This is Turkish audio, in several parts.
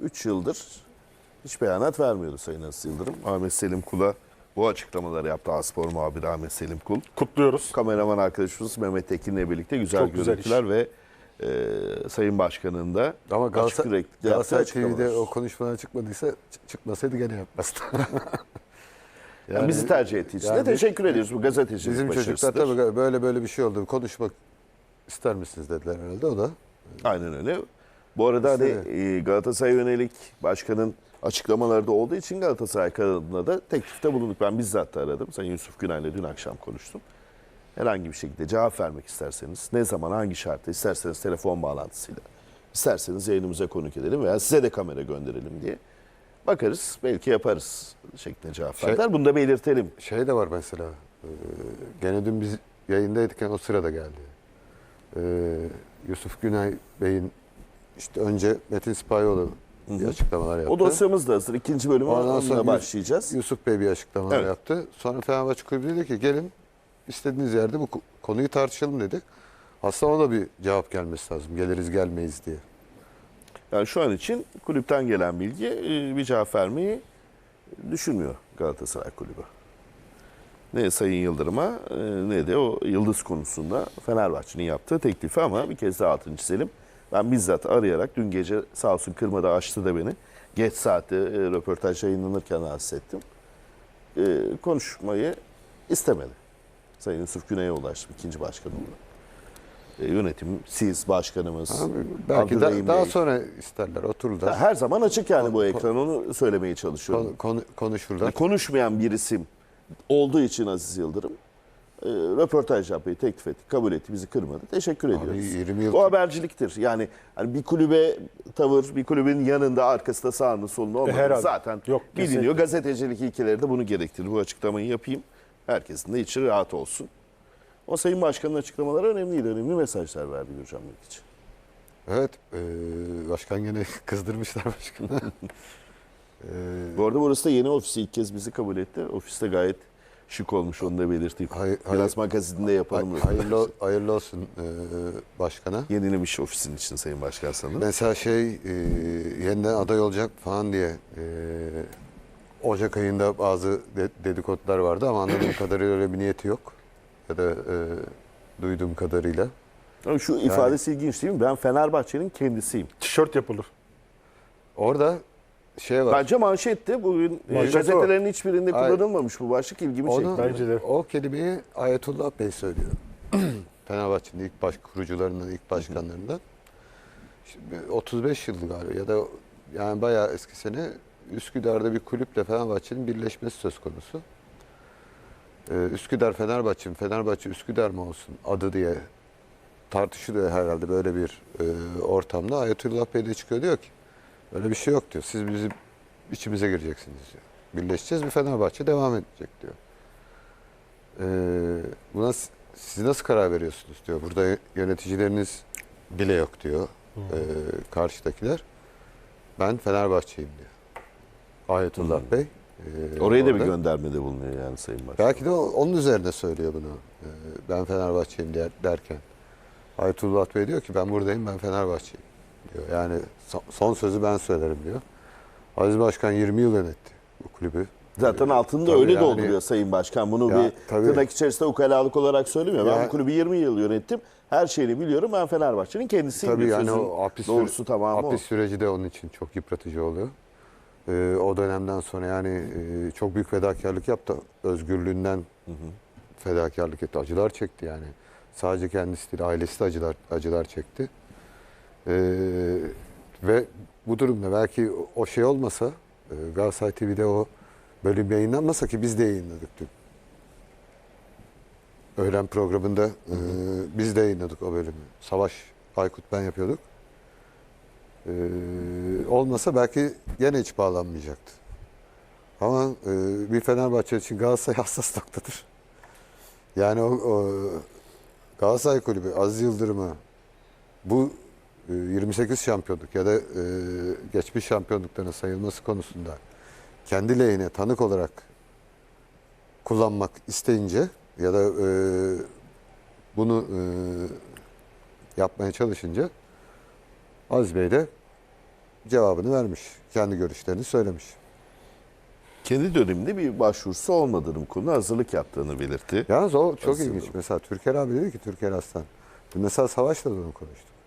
3 yıldır hiç beyanat vermiyordu Sayın Aziz Yıldırım. Ahmet Selim Kul'a bu açıklamaları yaptı Aspor muhabiri Ahmet Selim Kul. Kutluyoruz. Kameraman arkadaşımız Mehmet Tekin'le birlikte güzel Çok güzel görüntüler ve e, Sayın Başkan'ın da Ama açık Galatasaray, Galatasaray. TV'de o konuşmalar çıkmadıysa çıkmasaydı gene yapmazdı. Yani bizi tercih ettiği için de yani teşekkür ediyoruz bu gazetecilik Bizim çocuklar tabii böyle böyle bir şey oldu. Konuşmak ister misiniz dediler herhalde o da. Aynen öyle. Bu arada hani e, Galatasaray yönelik başkanın açıklamaları da olduğu için Galatasaray kanadına da teklifte bulunduk. Ben bizzat da aradım. Sayın Yusuf Günay'la dün akşam konuştum. Herhangi bir şekilde cevap vermek isterseniz, ne zaman, hangi şartta, isterseniz telefon bağlantısıyla, isterseniz yayınımıza konuk edelim veya size de kamera gönderelim diye. Bakarız, belki yaparız şeklinde cevap Şey- verdiler. Bunu da belirtelim. Şey de var mesela. e, gene dün biz yayındaydıkken o sırada geldi. E, Yusuf Günay Bey'in işte önce Metin Sipahoğlu bir açıklamalar yaptı. O dosyamız da hazır. İkinci bölümü Ondan sonra başlayacağız. Yusuf Bey bir açıklama Evet. yaptı. Sonra Fenerbahçe Kulübü dedi ki gelin istediğiniz yerde bu ko- konuyu tartışalım dedik. Aslında ona da bir cevap gelmesi lazım. Geliriz gelmeyiz diye. Yani şu an için kulüpten gelen bilgi e, bir cevap vermeyi düşünmüyor Galatasaray Kulübü. Ne Sayın Yıldırım'a e, ne de o Yıldız konusunda Fenerbahçe'nin yaptığı teklifi ama bir kez daha altını çizelim. Ben bizzat arayarak dün gece sağ olsun kırmada açtı da beni. Geç saatte e, röportaj yayınlanırken rahatsız ettim. E, konuşmayı istemedi. Sayın Yusuf Güney'e ulaştım ikinci başkan olarak. E, yönetim, siz, başkanımız, Abi, belki da- daha sonra isterler otururlar. Her zaman açık yani bu ekran onu söylemeye çalışıyorum. Konu, konu- konuşurlar. Konuşmayan bir isim olduğu için Aziz Yıldırım e, röportaj yapmayı teklif etti, kabul etti, bizi kırmadı. Teşekkür ediyoruz. 20 yıl- Bu haberciliktir. Yani hani bir kulübe tavır, bir kulübün yanında, arkasında, sağında, solunda olmadı. herhalde. Zaten Yok, biliniyor. kesinlikle. Gazetecilik ilkeleri de bunu gerektirir. Bu açıklamayı yapayım. Herkesin de içi rahat olsun. Ama Sayın Başkan'ın açıklamaları önemliydi. Önemli mesajlar verdi Gürcan Bilgiç. Evet. e, başkan gene kızdırmışlar başkanı. E, Bu arada burası da yeni ofisi ilk kez bizi kabul etti. Ofiste gayet şık olmuş onu da belirteyim. Hayır- Biraz hayır- magazinde yapalım. hay- hayırlı, hayırlı olsun e, başkana. Yenilemiş ofisin için Sayın Başkan sanırım. Mesela şey e, yeniden aday olacak falan diye e, Ocak ayında bazı de- dedikodular vardı ama anladığım kadarıyla öyle bir niyeti yok. Ya da e, duyduğum kadarıyla. Ama şu ifadesi ilginç değil mi? Ben Fenerbahçe'nin kendisiyim. Tişört yapılır. Orada şey var. Bence manşetti. Bugün e, Manşet gazetelerin hiçbirinde Ay- kullanılmamış bu başlık ilgimi Onu, çekti. Bence de. O kelimeyi Ayetullah Bey söylüyor. Fenerbahçe'nin ilk baş kurucularından, ilk başkanlarından. Şimdi 35 yıldı galiba ya da yani bayağı eski sene Üsküdar'da bir kulüple Fenerbahçe'nin birleşmesi söz konusu. Ee, Üsküdar Fenerbahçe mi, Fenerbahçe Üsküdar mı olsun adı diye tartışılıyor herhalde böyle bir e, ortamda. Ayetullah Bey de çıkıyor diyor ki öyle bir şey yok diyor. Siz bizim içimize gireceksiniz diyor. Birleşeceğiz bir Fenerbahçe devam edecek diyor. Ee, buna siz nasıl karar veriyorsunuz diyor. Burada yöneticileriniz bile yok diyor. Ee, karşıdakiler. Ben Fenerbahçe'yim diyor. Ayetullah Bey. Ee, Oraya da bir orada. göndermede bulunuyor yani Sayın Başkan. Belki de onun üzerine söylüyor bunu. Ee, ben Fenerbahçe'yim der, derken. Ayetullah Bey diyor ki ben buradayım ben Fenerbahçe'yim diyor. Yani son, sözü ben söylerim diyor. Aziz Başkan 20 yıl yönetti bu kulübü. Zaten altında Tabii öyle yani- dolduruyor Sayın Başkan. Bunu Ya, bir tabii. tırnak içerisinde ukalalık olarak söylemiyor. Ben Ya- bu kulübü 20 yıl yönettim. Her şeyini biliyorum. Ben Fenerbahçe'nin kendisiyim. Tabii yani o hapis, doğrusu tamamı o. hapis süreci de onun için çok yıpratıcı oluyor. Ee, o dönemden sonra yani e, çok büyük fedakarlık yaptı. Özgürlüğünden fedakarlık etti. Acılar çekti yani. Sadece kendisi değil, ailesi de acılar, acılar çekti. Ee, ve bu durumda belki o şey olmasa, e, Galatasaray TV'de o bölüm yayınlanmasa ki biz de yayınladık dün. Öğlen programında e, biz de yayınladık o bölümü. Savaş, Aykut ben yapıyorduk. Ee, olmasa belki gene hiç bağlanmayacaktı. Ama e, bir Fenerbahçe için Galatasaray hassas noktadır. Yani o, o Galatasaray Kulübü Aziz Yıldırım'ı bu e, 28 şampiyonluk ya da e, geçmiş şampiyonluklarına sayılması konusunda kendi lehine tanık olarak kullanmak isteyince ya da e, bunu e, yapmaya çalışınca Aziz Bey de cevabını vermiş. Kendi görüşlerini söylemiş. Kendi döneminde bir başvurusu olmadığını bu konuda hazırlık yaptığını belirtti. Yalnız o çok Aslında. ilginç. Mesela Türker abi dedi ki Türker Aslan. Mesela Savaş'la da onu konuştuk.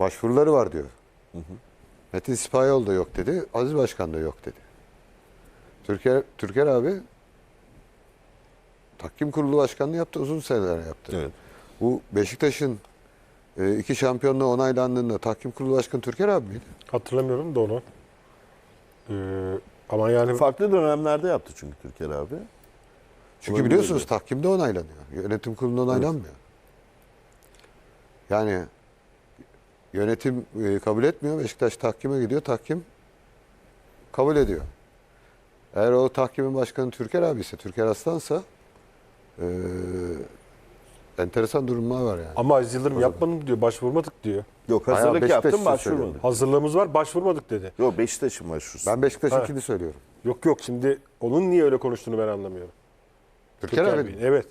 Başvuruları var diyor. Metin Sipahiyoğlu da yok dedi. Aziz Başkan da yok dedi. Türker, Türker abi Takkim Kurulu Başkanlığı yaptı. Uzun seneler yaptı. Evet. Bu Beşiktaş'ın e, iki şampiyonluğu onaylandığında Takkim Kurulu Başkanı Türker abi miydi? Hatırlamıyorum da onu. Ee, ama yani Farklı dönemlerde yaptı çünkü Türker abi. Çünkü biliyorsunuz mi? tahkimde onaylanıyor. Yönetim kurulunda onaylanmıyor. Yani yönetim e, kabul etmiyor. Beşiktaş tahkime gidiyor. Tahkim kabul ediyor. Eğer o tahkimin başkanı Türker abi ise, Türker Aslan'sa e, enteresan durumlar var yani. ama Aziz Yıldırım yapmadım diyor, başvurmadık diyor. Yok hazırlık Beşiktaş yaptım için başvurmadı. söylüyorum. Hazırlığımız var, başvurmadık dedi. Yok Beşiktaş'ın başvurusu. Ben Beşiktaş'ınkini söylüyorum. Yok yok şimdi onun niye öyle konuştuğunu ben anlamıyorum. Türker, Türker abi Evet.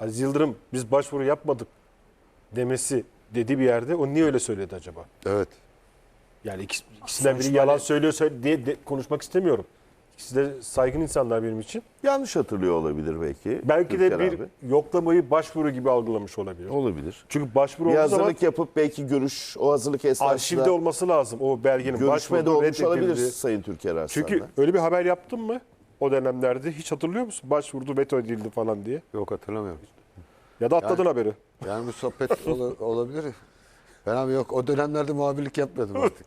Aziz Yıldırım biz başvuru yapmadık demesi dedi bir yerde. O niye öyle söyledi acaba? evet. Yani ikisi- ikisinden biri Sonuçta yalan hani- söylüyor söyle- diye de- konuşmak istemiyorum. İkisi de saygın insanlar benim için. Yanlış hatırlıyor olabilir belki. Belki de Türker bir abi. yoklamayı başvuru gibi algılamış olabilir. olabilir. Çünkü başvuru Bir olduğu zaman hazırlık yapıp belki görüş, o hazırlık esnasında arşivde olması lazım o belgenin. görüşme de Başvuru olmuş olabilir reddedildi. Sayın Türker Arslan'la. Çünkü öyle bir haber yaptın mı o dönemlerde hiç hatırlıyor musun? Başvurdu veto edildi falan diye. Yok hatırlamıyorum. Ya da atladın Yani- haberi. Yani bu sohbet ola- olabilir. Ben abi yok o dönemlerde muhabirlik yapmıyordum artık.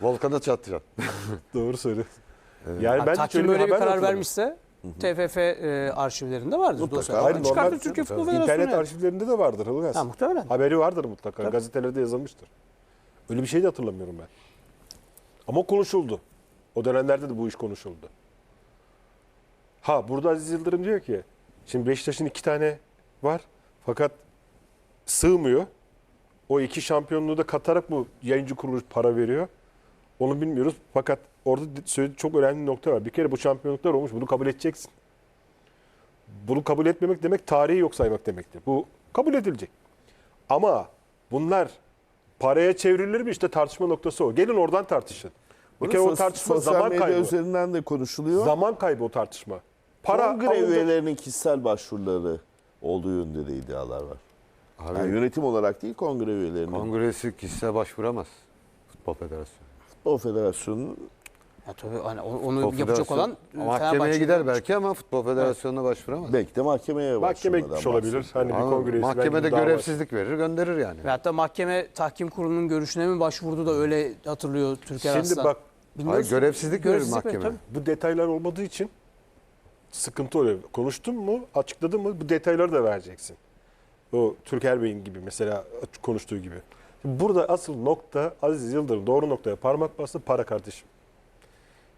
Volkan'a çatacağım. Doğru söylüyorsun. Yani Yani ben öyle böyle bir haber karar vermişse TFF e, arşivlerinde vardır Mutlaka. dosyalar. Hayır, normal- Çıkartır Türkiye Futbol Federasyonu. İnternet yani. arşivlerinde de vardır Ilgaz. Ha, muhtemelen. Haberi vardır mutlaka. Tabii. Gazetelerde yazılmıştır. Öyle bir şey de hatırlamıyorum ben. Ama konuşuldu. O dönemlerde de bu iş konuşuldu. Ha burada Aziz Yıldırım diyor ki şimdi Beşiktaş'ın iki tane var fakat sığmıyor. O iki şampiyonluğu da katarak bu yayıncı kuruluş para veriyor. Onu bilmiyoruz. Fakat orada söylediği çok önemli bir nokta var. Bir kere bu şampiyonluklar olmuş. Bunu kabul edeceksin. Bunu kabul etmemek demek tarihi yok saymak demektir. Bu kabul edilecek. Ama bunlar paraya çevrilir mi? İşte tartışma noktası o. Gelin oradan tartışın. Bir Bunu kere o tartışma sosyal zaman medya kaybı. üzerinden de konuşuluyor. Zaman kaybı o tartışma. Para Kongre üyelerinin kişisel başvuruları olduğu yönünde de iddialar var. Abi Yani yönetim olarak değil kongre üyelerinin. kongresi kişisel başvuramaz. Futbol Federasyonu. Futbol Federasyon'un Ya tabii hani onu Futbol yapacak Federasyonu- olan e, mahkemeye gider belki ama Futbol Federasyonu'na başvuramaz. belki de mahkemeye Mahkeme gitmiş olabilir. Hani bir Ama kongre üyesi mahkemede görevsizlik verir gönderir yani. Ve hatta mahkeme tahkim kurulunun görüşüne mi başvurdu da öyle hatırlıyor Türker Şimdi Aslan. bak Hayır, görevsizlik verir mahkeme. tabii. bu detaylar olmadığı için sıkıntı oluyor. Konuştun mu, açıkladın mı bu detayları da vereceksin. O Türker Bey'in gibi mesela konuştuğu gibi. Burada asıl nokta Aziz Yıldırım doğru noktaya parmak bastı para kardeşim.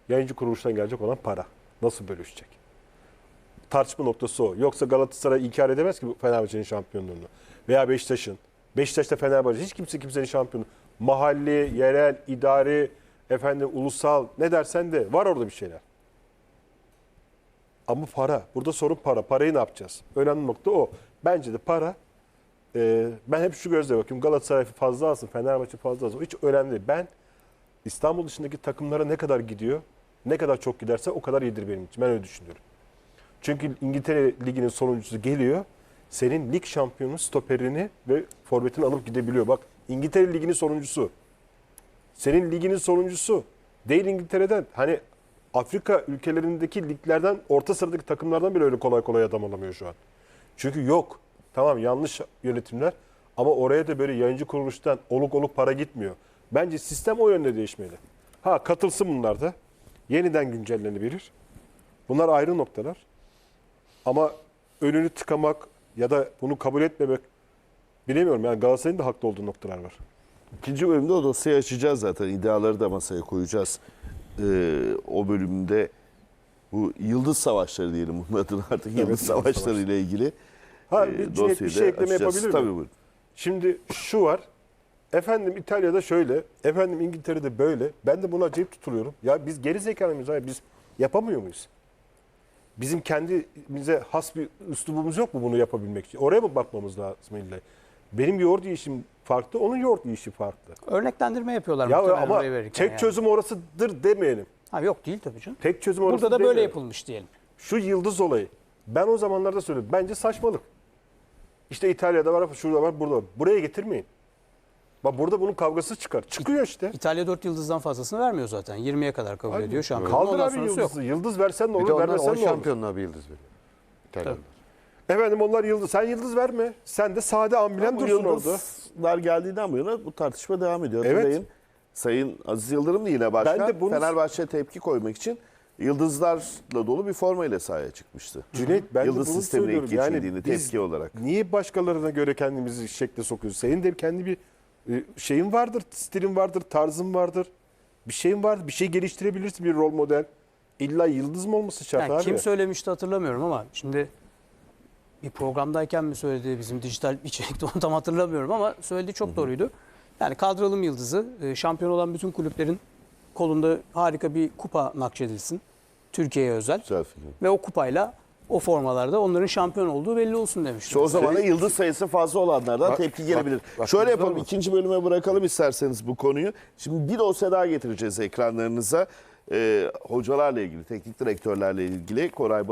Yayıncı kuruluştan gelecek olan para. Nasıl bölüşecek? Tartışma noktası o. Yoksa Galatasaray inkar edemez ki Fenerbahçe'nin şampiyonluğunu. Veya Beşiktaş'ın. Beşiktaş'ta Fenerbahçe. Hiç kimse kimsenin şampiyonu. Mahalli, yerel, idari, efendim ulusal ne dersen de var orada bir şeyler. Ama para. Burada sorun para. Parayı ne yapacağız? Önemli nokta o. Bence de para. e, ben hep şu gözle bakıyorum. Galatasaray fazla alsın, Fenerbahçe fazla alsın. Hiç önemli değil. Ben İstanbul dışındaki takımlara ne kadar gidiyor, ne kadar çok giderse o kadar iyidir benim için. Ben öyle düşünüyorum. Çünkü İngiltere Ligi'nin sonuncusu geliyor. Senin lig şampiyonu stoperini ve forvetini alıp gidebiliyor. Bak İngiltere Ligi'nin sonuncusu. Senin liginin sonuncusu. Değil İngiltere'den. Hani Afrika ülkelerindeki liglerden, orta sıradaki takımlardan bile öyle kolay kolay adam alamıyor şu an. Çünkü yok. Tamam yanlış yönetimler ama oraya da böyle yayıncı kuruluştan oluk oluk para gitmiyor. Bence sistem o yönde değişmeli. Ha katılsın bunlar da. Yeniden güncellenebilir. Bunlar ayrı noktalar. Ama önünü tıkamak ya da bunu kabul etmemek bilemiyorum. Yani Galatasaray'ın da haklı olduğu noktalar var. İkinci bölümde o dosyayı açacağız zaten. İddiaları da masaya koyacağız. Ee, o bölümde bu Yıldız Savaşları diyelim bunun adını artık Yıldız Savaşları ile ilgili Ha e, bir, Cüneyt, dosyayı bir şey ekleme açacağız. yapabilir Tabii miyim? buyurun. Şimdi şu var. Efendim İtalya'da şöyle, efendim İngiltere'de böyle. Ben de buna acayip tutuluyorum. Ya biz geri zekalı mıyız? Biz yapamıyor muyuz? Bizim kendimize has bir üslubumuz yok mu bunu yapabilmek için? Oraya mı bakmamız lazım illa? Benim yoğurt yiyişim farklı, onun yoğurt yiyişi farklı. Örneklendirme yapıyorlar Ya muhtemelen ama oraya verirken tek yani. çözüm orasıdır demeyelim. Ha, yok değil tabii canım. Tek çözüm orası Burada da böyle demeyelim. yapılmış diyelim. Şu yıldız olayı. Ben o zamanlarda söyledim. Bence saçmalık. İşte İtalya'da var, şurada var, burada var. Buraya getirmeyin. Bak burada bunun kavgası çıkar. Çıkıyor işte. İtalya 4 yıldızdan fazlasını vermiyor zaten. 20'ye kadar kabul Aynen. ediyor şampiyonluğu. Kaldır Ondan abi sonrası yıldızı. yok. Yıldız versen ne Bir de olur, onlar vermesen 10 ne olur. şampiyonluğa bir yıldız veriyor. İtalyanlar. Efendim onlar yıldız. Sen yıldız verme. Sen de sade amblem Bu dursun orada. yıldızlar geldiğinden bu yana bu tartışma devam ediyor. Evet. Hatırlayın Sayın Aziz Yıldırım da yine başkan Ben de bunu- Fenerbahçe'ye tepki koymak için yıldızlarla dolu bir formayla sahaya çıkmıştı. Cüneyt ben Yıldız de bunu sistemine ilk söylüyorum. geçildiğini biz tepki olarak. Niye başkalarına göre kendimizi şekle sokuyoruz? Senin de kendi bir e, şeyin vardır, stilin vardır, tarzın vardır. Bir şeyin vardır, bir şey geliştirebilirsin bir rol model. İlla yıldız mı olması şart Yani abi? kim söylemişti hatırlamıyorum ama şimdi bir programdayken mi söyledi bizim dijital içerikte onu tam hatırlamıyorum ama söylediği çok doğruydu. Yani kadrolum yıldızı e, şampiyon olan bütün kulüplerin kolunda harika bir kupa nakşedilsin. Türkiye'ye özel. Güzel fikir. Ve o kupayla o formalarda onların şampiyon olduğu belli olsun demişti. İşte o zaman da yıldız sayısı fazla olanlardan Bak- tepki gelebilir. bak- bak- Şöyle yapalım olmaz. ikinci bölüme bırakalım isterseniz bu konuyu. Şimdi bir dosya daha getireceğiz ekranlarınıza. Ee, hocalarla ilgili, teknik direktörlerle ilgili Koray Balı